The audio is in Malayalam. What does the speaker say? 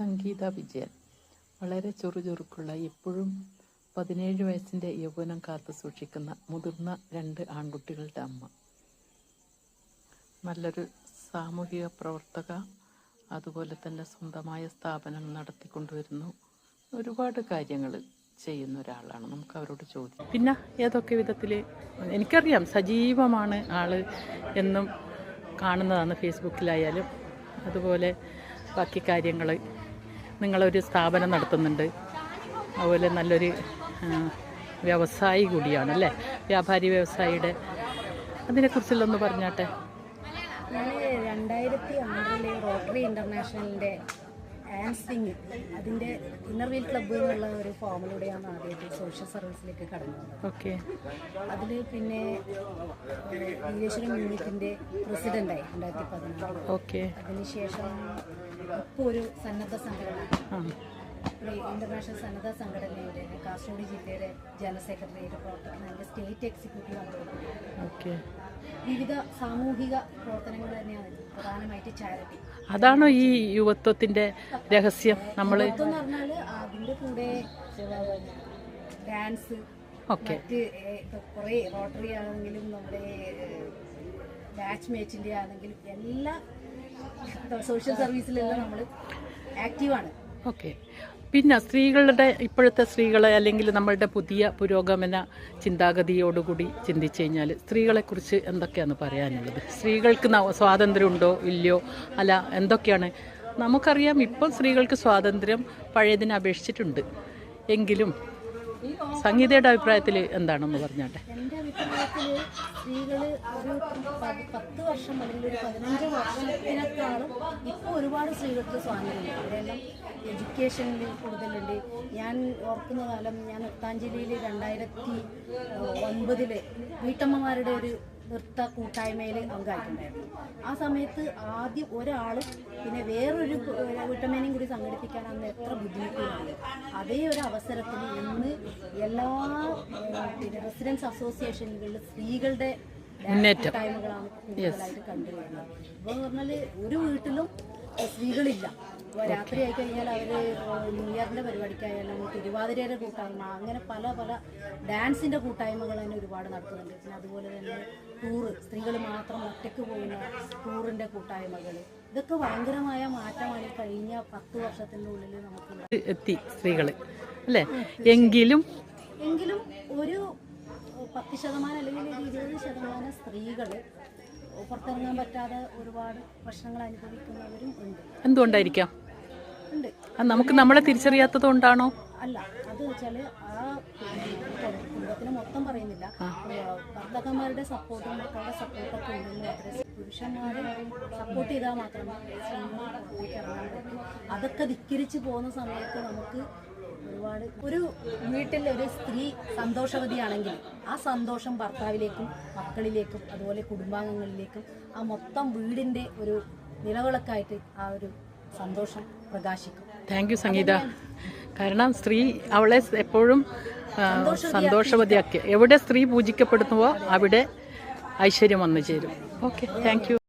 സംഗീത വിജയൻ. വളരെ ചുറുചുറുക്കുള്ള എപ്പോഴും പതിനേഴ് വയസ്സിന്റെ യൗവനം കാത്തു സൂക്ഷിക്കുന്ന മുതിർന്ന രണ്ട് ആൺകുട്ടികളുടെ അമ്മ. നല്ലൊരു സാമൂഹിക പ്രവർത്തക അതുപോലെ തന്നെ സ്വന്തമായ സ്ഥാപനങ്ങൾ നടത്തിക്കൊണ്ടുവരുന്നു. ഒരുപാട് കാര്യങ്ങൾ ചെയ്യുന്ന ഒരാളാണ്. നമുക്ക് അവരോട് ചോദിക്കാം. പിന്നെ ഏതൊക്കെ വിധത്തിൽ എനിക്കറിയാം സജീവമാണ് ആൾ എന്നും കാണുന്നതാണ് ഫേസ്ബുക്കിലായാലും അതുപോലെ ബാക്കി കാര്യങ്ങൾ നിങ്ങളൊരു സ്ഥാപനം നടത്തുന്നുണ്ട്. അതുപോലെ നല്ലൊരു വ്യവസായി കൂടിയാണല്ലേ? വ്യാപാരി വ്യവസായിയുടെ അതിനെക്കുറിച്ചുള്ളൊന്ന് പറഞ്ഞാട്ടെ. ഞാൻ രണ്ടായിരത്തി ആറിലെ റോട്ടറി ഇന്റർനാഷണലിന്റെ ആൻസിങ് അതിന്റെ ഇന്നർവീൽ ക്ലബ്ബ് എന്നുള്ള ഒരു ഫോമിലൂടെയാണ് ആദ്യമായിട്ട് സോഷ്യൽ സർവീസിലേക്ക് കടന്നത്. ഓക്കെ. അതിൽ പിന്നെ നീലേശ്വരം യൂണിറ്റിന്റെ പ്രസിഡന്റായി രണ്ടായിരത്തി പതിനാറ് ഓക്കെ. അതിനുശേഷം ഇപ്പോൾ ഒരു സന്നദ്ധ സംഘടന. ഇന്റർനാഷണൽ സന്നദ്ധ സംഘടനയുടെ കാസർഗോഡ് ജില്ലയുടെ ജനറൽ സെക്രട്ടറിയുടെ പ്രവർത്തിക്കുന്ന അതിന്റെ സ്റ്റേറ്റ് എക്സിക്യൂട്ടീവ് ഓക്കെ. വിവിധ സാമൂഹിക പ്രവർത്തനങ്ങൾ തന്നെയാണ്. പ്രധാനമായിട്ട് ചാരിറ്റി അതാണോ ഈ യുവത്വത്തിന്റെ രഹസ്യം? നമ്മൾ എന്ന് പറഞ്ഞാൽ അതിന്റെ കൂടെ ഡാൻസ് ഓക്കെ. മറ്റ് കുറെ റോട്ടറി ആണെങ്കിലും നമ്മുടെ ബാച്ച് മേച്ചിന്റെ ആണെങ്കിലും എല്ലാ സോഷ്യൽ സർവീസിലെല്ലാം നമ്മൾ ആക്റ്റീവാണ് ഓക്കെ. പിന്നെ സ്ത്രീകളുടെ ഇപ്പോഴത്തെ സ്ത്രീകളെ അല്ലെങ്കിൽ നമ്മളുടെ പുതിയ പുരോഗമന ചിന്താഗതിയോടുകൂടി ചിന്തിച്ചു കഴിഞ്ഞാൽ സ്ത്രീകളെക്കുറിച്ച് എന്തൊക്കെയാണ് പറയാനുള്ളത്? സ്ത്രീകൾക്ക് സ്വാതന്ത്ര്യം സ്വാതന്ത്ര്യമുണ്ടോ ഇല്ലയോ? അല്ല എന്തൊക്കെയാണ്? നമുക്കറിയാം ഇപ്പം സ്ത്രീകൾക്ക് സ്വാതന്ത്ര്യം പഴയതിനെ അപേക്ഷിച്ചിട്ടുണ്ട്. എങ്കിലും സംഗീതയുടെ അഭിപ്രായത്തിൽ എന്താണെന്ന് പറഞ്ഞാട്ടെ? എന്റെ അഭിപ്രായത്തിൽ സ്ത്രീകൾ ഒരു പത്ത് വർഷം അല്ലെങ്കിൽ ഒരു പതിനഞ്ച് വർഷത്തിനേക്കാളും ഇപ്പോൾ ഒരുപാട് സ്ത്രീകൾക്ക് സ്വാതന്ത്ര്യമുണ്ട്. അവരെല്ലാം എഡ്യൂക്കേഷനിൽ കൂടുതലുണ്ട്. ഞാൻ ഓർക്കുന്ന കാലം ഞാൻ നൃത്താഞ്ജലിയിൽ രണ്ടായിരത്തി ഒൻപതിൽ വീട്ടമ്മമാരുടെ ഒരു നൃത്ത കൂട്ടായ്മയിൽ അംഗമായിട്ടുണ്ടായിരുന്നു ആ സമയത്ത് ആദ്യം ഒരാൾ പിന്നെ വേറൊരു വീട്ടമ്മേനെയും കൂടി സംഘടിപ്പിക്കാൻ അന്ന് എത്ര ബുദ്ധിമുട്ടുണ്ട് അതേ ഒരു അവസരത്തിൽ ഇന്ന് എല്ലാ പിന്നെ റെസിഡൻസ് അസോസിയേഷനുകളിൽ സ്ത്രീകളുടെ മുന്നേറ്റം. കണ്ടുവരുന്നത്. ഇപ്പോൾ പറഞ്ഞാൽ ഒരു വീട്ടിലും സ്ത്രീകളില്ല. രാത്രി ആയി കഴിഞ്ഞാൽ അവർ ന്യൂ ഇയറിന്റെ പരിപാടിക്കായാലും തിരുവാതിരയുടെ കൂട്ടായ്മ അങ്ങനെ പല പല ഡാൻസിന്റെ കൂട്ടായ്മകൾ തന്നെ ഒരുപാട് നടത്തുന്നുണ്ട്. പിന്നെ അതുപോലെ തന്നെ ടൂറ് സ്ത്രീകൾ മാത്രം ഒറ്റയ്ക്ക് പോകുന്ന ടൂറിന്റെ കൂട്ടായ്മകൾ. ഇതൊക്കെ ഭയങ്കരമായ മാറ്റമാണ് കഴിഞ്ഞ പത്ത് വർഷത്തിന്റെ ഉള്ളിൽ നമുക്ക് എത്തി സ്ത്രീകൾ അല്ലേ? എങ്കിലും എങ്കിലും ഒരു പത്ത് ശതമാനം അല്ലെങ്കിൽ ഒരു ഇരുപത് ശതമാനം സ്ത്രീകൾ പുറത്തിറങ്ങാൻ പറ്റാതെ ഒരുപാട് പ്രശ്നങ്ങൾ അനുഭവിക്കുന്നവരും ഉണ്ട്. എന്തുകൊണ്ടായിരിക്കാം? ഉണ്ട്. നമുക്ക് നമ്മളെ തിരിച്ചറിയാത്തത് കൊണ്ടാണോ? അല്ല അത് വെച്ചാൽ ആ കുടുംബത്തിന് മൊത്തം പറയുന്നില്ല. ഭർത്താക്കന്മാരുടെ സപ്പോർട്ടും മക്കളുടെ സപ്പോർട്ടൊക്കെ ഉണ്ടെന്ന് മാത്രമേ പുരുഷന്മാരെ സപ്പോർട്ട് ചെയ്താൽ മാത്രമേ അതൊക്കെ ധിക്കരിച്ച് പോകുന്ന സമയത്ത് നമുക്ക് ഒരുപാട് ഒരു വീട്ടിൽ ഒരു സ്ത്രീ സന്തോഷവതിയാണെങ്കിൽ ആ സന്തോഷം ഭർത്താവിലേക്കും മക്കളിലേക്കും അതുപോലെ കുടുംബാംഗങ്ങളിലേക്കും ആ മൊത്തം വീടിന്റെ ഒരു നിലവിളക്കായിട്ട് ആ ഒരു സന്തോഷം പ്രകാശിക്കും. Thank you Sangeetha. കാരണം സ്ത്രീ അവളെ എപ്പോഴും സന്തോഷവതിയാക്കി എവിടെ സ്ത്രീ പൂജിക്കപ്പെടുന്നുവോ അവിടെ ഐശ്വര്യം വന്നു ചേരും. Okay thank you